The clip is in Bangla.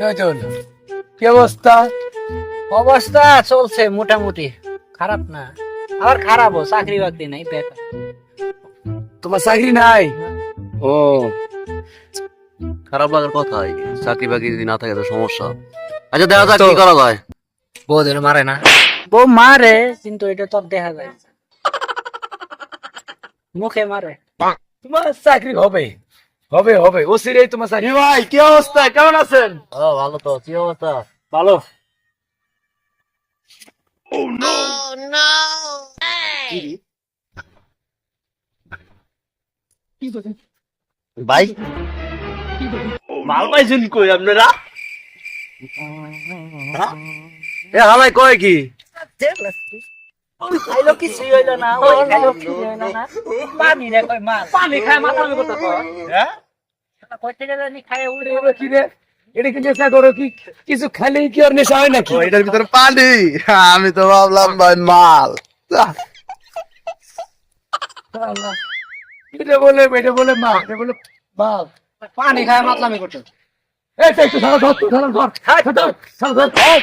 সজল কি অবস্থা? অবস্থা চলছে মোটামুটি খারাপ না। আবার খারাপও চাকরি বাকরি নাই বেকার। তোমার চাকরি নাই? ও খারাপ লাগার কথাই চাকরি বাকরি যদি না থাকে তো সমস্যা। আচ্ছা দেখা যাক কি করা যায়। বউদের মারে না। বউ মারে? কিন্তু এটা তো দেখা যায় মুখে মারে। তোমার চাকরি হবে। হবে হবে। ও সিরেই তোমার চাকরি ভাই কি অবস্থা? কেমন আছেন? ও ভালো তো। কি অবস্থা? ভালো। ভাই? মাল পাইছেন কই আপনারা? এ হালাই কয় কি? আমি করো কি কিছু কি আর নেশা হয় নাকি এটার ভিতরে পানি আমি তো ভাবলাম ভাই মাল এটা বলে এটা বলে মাল এটা বলে মাল পানি খায় মাতলামি করছ এই তো সারা ধর সারা ধর সারা সারা ধর